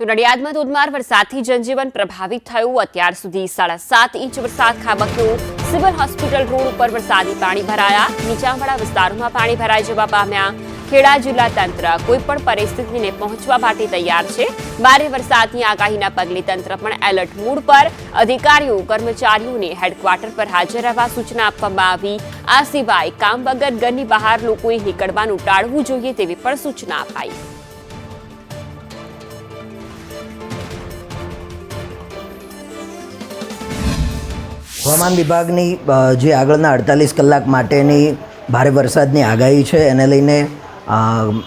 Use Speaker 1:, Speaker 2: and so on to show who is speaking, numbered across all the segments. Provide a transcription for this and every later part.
Speaker 1: તો નડિયાદમાં ધોધમાર વરસાદથી જનજીવન પ્રભાવિત થયું. અત્યાર સુધી સાડા સાત ઇંચ વરસાદ ખાબક્યો. સિવિલ હોસ્પિટલ રોડ ઉપર વરસાદી પાણી ભરાયા. નીચાણવાળા વિસ્તારોમાં પાણી ભરાઈ જવા પામ્યા. ખેડા જિલ્લા તંત્ર કોઈ પણ પરિસ્થિતિને પહોંચવા માટે તૈયાર છે. ભારે વરસાદની આગાહીના પગલે તંત્ર પણ એલર્ટ મૂડ પર. અધિકારીઓ, કર્મચારીઓને હેડક્વાર્ટર પર હાજર રહેવા સૂચના આપવામાં આવી. આ સિવાય કામ વગર ઘરની બહાર લોકોએ નીકળવાનું ટાળવું જોઈએ તેવી પણ સૂચના અપાઈ.
Speaker 2: હવામાન વિભાગની જે આગળના અડતાલીસ કલાક માટેની ભારે વરસાદની આગાહી છે, એને લઈને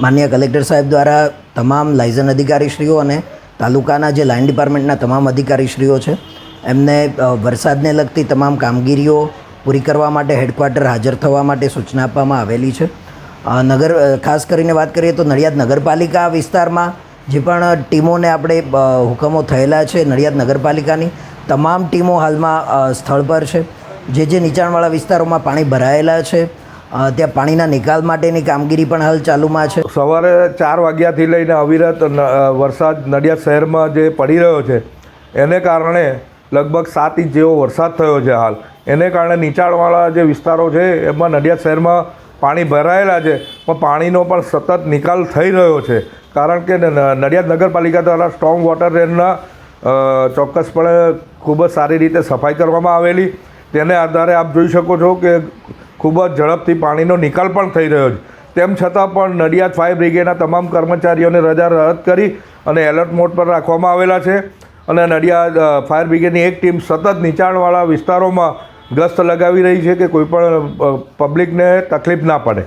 Speaker 2: માન્ય કલેક્ટર સાહેબ દ્વારા તમામ લાયઝન અધિકારીશ્રીઓ અને તાલુકાના જે લાઇન ડિપાર્ટમેન્ટના તમામ અધિકારીશ્રીઓ છે, એમને વરસાદને લગતી તમામ કામગીરીઓ પૂરી કરવા માટે હેડક્વાર્ટર હાજર થવા માટે સૂચના આપવામાં આવેલી છે. નગર ખાસ કરીને વાત કરીએ તો નડિયાદ નગરપાલિકા વિસ્તારમાં જે પણ ટીમોને આપણે હુકમો થયેલા છે નડિયાદ નગરપાલિકાની તમામ ટીમો હાલમાં સ્થળ પર છે. જે જે નીચાણવાળા વિસ્તારોમાં પાણી ભરાયેલા છે ત્યાં પાણીના નિકાલ માટેની કામગીરી પણ હાલ ચાલુમાં છે.
Speaker 3: સવારે ચાર વાગ્યાથી લઈને અવિરત વરસાદ નડિયાદ શહેરમાં જે પડી રહ્યો છે, એને કારણે લગભગ સાત ઇંચ જેવો વરસાદ થયો છે હાલ. એને કારણે નીચાણવાળા જે વિસ્તારો છે, એમાં નડિયાદ શહેરમાં પાણી ભરાયેલા છે, પણ પાણીનો પણ સતત નિકાલ થઈ રહ્યો છે. કારણ કે નડિયાદ નગરપાલિકા દ્વારા સ્ટ્રોંગ વોટર રેનના ચોક્કસપણે ખૂબ જ સારી રીતે સફાઈ કરવામાં આવેલી. તેને આધારે આપ જોઈ શકો છો કે ખૂબ જ ઝડપથી પાણીનો નિકાલ પણ થઈ રહ્યો છે. તેમ છતાં પણ નડિયાદ ફાયર બ્રિગેડના તમામ કર્મચારીઓને રજા રદ કરી અને એલર્ટ મોડ પર રાખવામાં આવેલા છે. અને નડિયાદ ફાયર બ્રિગેડની એક ટીમ સતત નીચાણવાળા વિસ્તારોમાં ગસ્ત લગાવી રહી છે કે કોઈપણ પબ્લિકને તકલીફ ના પડે.